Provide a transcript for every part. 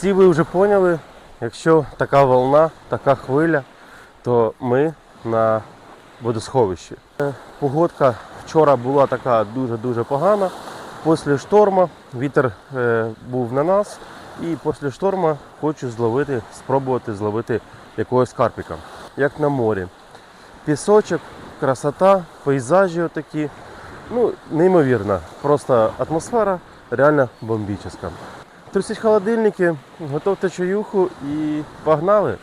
Всі ви вже поняли, якщо така волна, така хвиля, то ми на водосховищі. Е, Погодка вчора була така дуже-дуже погана. Після шторму вітер е, був на нас, і після шторму хочу зловити, спробувати зловити якогось карпіка, як на морі. Пісочок, красота, пейзажі отакі. Ну, неймовірно. Просто атмосфера реально бомбічна. Трусіть холодильники, готовте чаюху і погнали.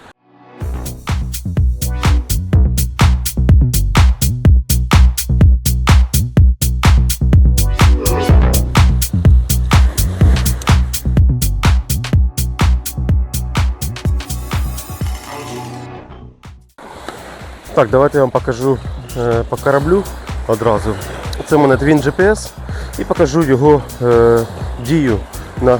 Так, давайте я вам покажу е, по кораблю одразу. Це в мене Twin GPS і покажу його е, дію на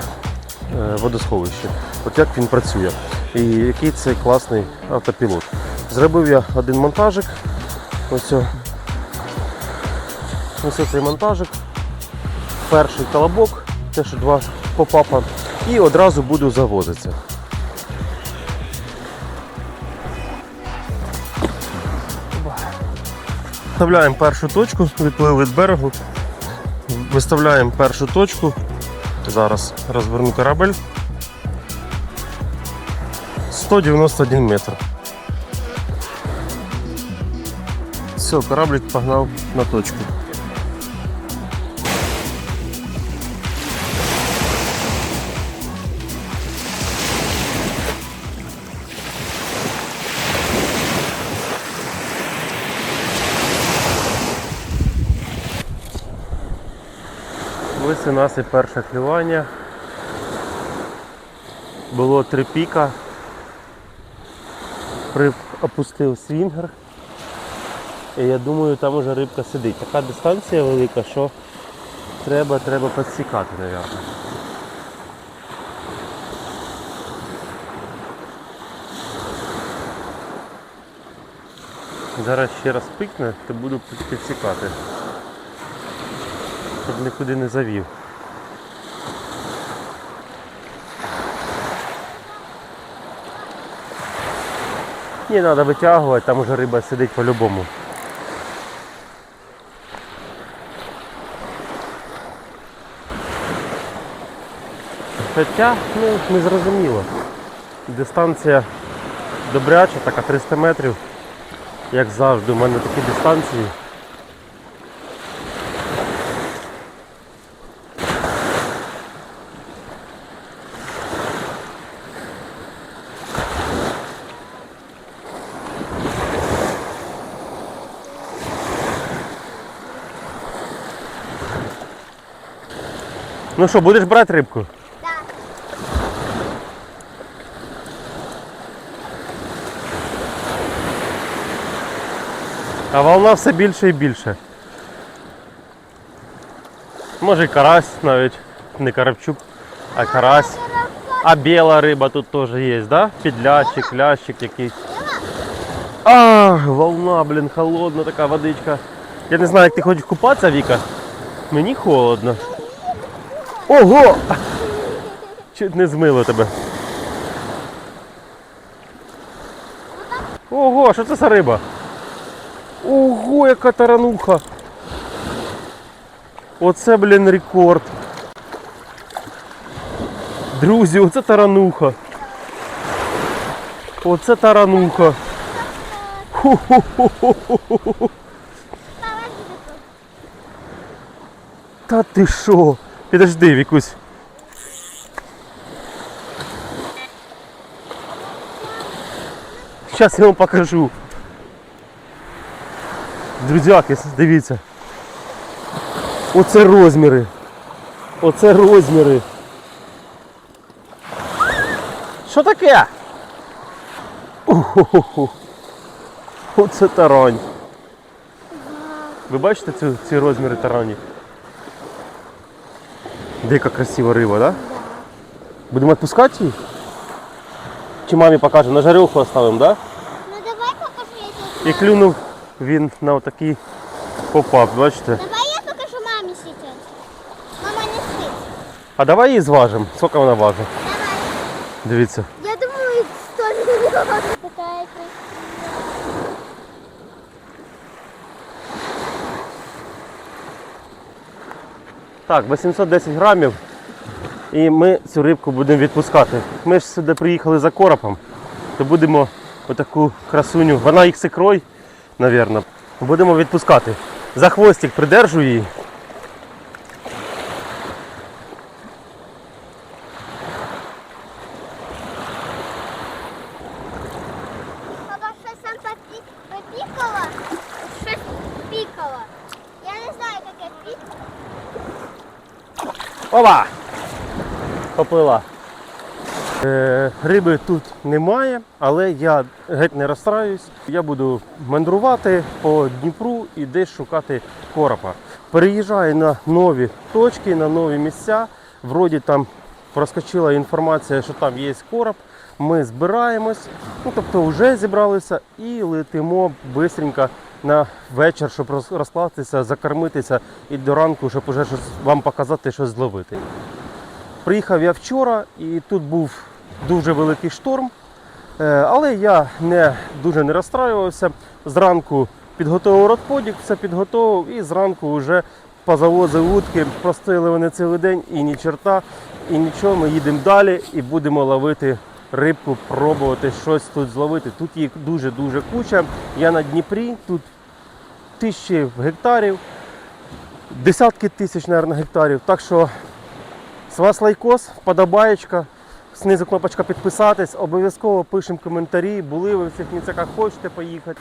е, водосховищі. От як він працює і який це класний автопілот. Зробив я один монтажик. Ось, ось цей монтажик. Перший колобок, теж два попапа. І одразу буду завозитися. Вставляємо першу точку, відплив від берегу. Виставляємо першу точку. Зараз розверну корабель. 191 метр. Все, кораблик погнав на точку. Ось у нас і перше клювання. Було три піка. При... Опустив свінгер. І я думаю, там уже рибка сидить. Така дистанція велика, що треба, треба підсікати, мабуть. Зараз ще раз пикне, то буду підсікати. Щоб нікуди не завів. Не треба витягувати, там уже риба сидить по-любому. Хоча, ну, не зрозуміло. Дистанція добряча, така 300 метрів. Як завжди, у мене такі дистанції. Ну що, будеш брати рибку? Так. А волна все більше і більше. Може і карась навіть, не карапчук, а карась. А біла риба тут теж є, да? Підлящик, лящик якийсь. А, волна, блін, холодна така водичка. Я не знаю, як ти хочеш купатися, Віка. Мені холодно. Ого! Чуть не змило тебе. Ого, що це за риба? Ого, яка тарануха! Оце, блін, рекорд. Друзі, оце тарануха. Оце тарануха. Ху-ху-ху-ху-ху. Та ти що? Підожди, Вікусь. Зараз я вам покажу. Друзяки, дивіться. Оце розміри. Оце розміри. Що таке? Охо-хо-хо. Оце тарань. Ви бачите ці, ці розміри таранів? Дика красива риба, так? Да? Будемо відпускати її? Чи мамі покажемо? На жарюху оставимо, так? Да? Ну давай покажу я тебе. І клюнув він на отакий попап, бачите? Давай я покажу мамі сейчас. Мама не спить. А давай її зважимо. Скільки вона важить? Давай. Дивіться. Я думаю, сто миллионов. Так, 810 грамів. І ми цю рибку будемо відпускати. Ми ж сюди приїхали за коропом, то будемо отаку красуню, вона їх сикрой, мабуть, будемо відпускати. За хвостик придержу її. Баба щось там попі- попікала, щось пікала. Я не знаю, яке пік. Опа! Поплила. Е, риби тут немає, але я геть не розстраюсь. Я буду мандрувати по Дніпру і десь шукати коропа. Переїжджаю на нові точки, на нові місця. Вроді там проскочила інформація, що там є короб. Ми збираємось, ну тобто вже зібралися і летимо швидко на вечір, щоб роз- розкластися, закормитися і до ранку, щоб уже щось вам показати, щось зловити. Приїхав я вчора і тут був дуже великий шторм, Е, але я не дуже не розстраювався. Зранку підготував родподік, все підготував і зранку вже позавозив утки, простояли вони цілий день і ні черта, і нічого. Ми їдемо далі і будемо ловити рибку, пробувати щось тут зловити. Тут їх дуже-дуже куча. Я на Дніпрі, тут тисячі гектарів, десятки тисяч, мабуть, гектарів. Так що з вас лайкос, вподобаєчка, знизу кнопочка підписатись, обов'язково пишемо коментарі, були ви в цих місцях, хочете поїхати.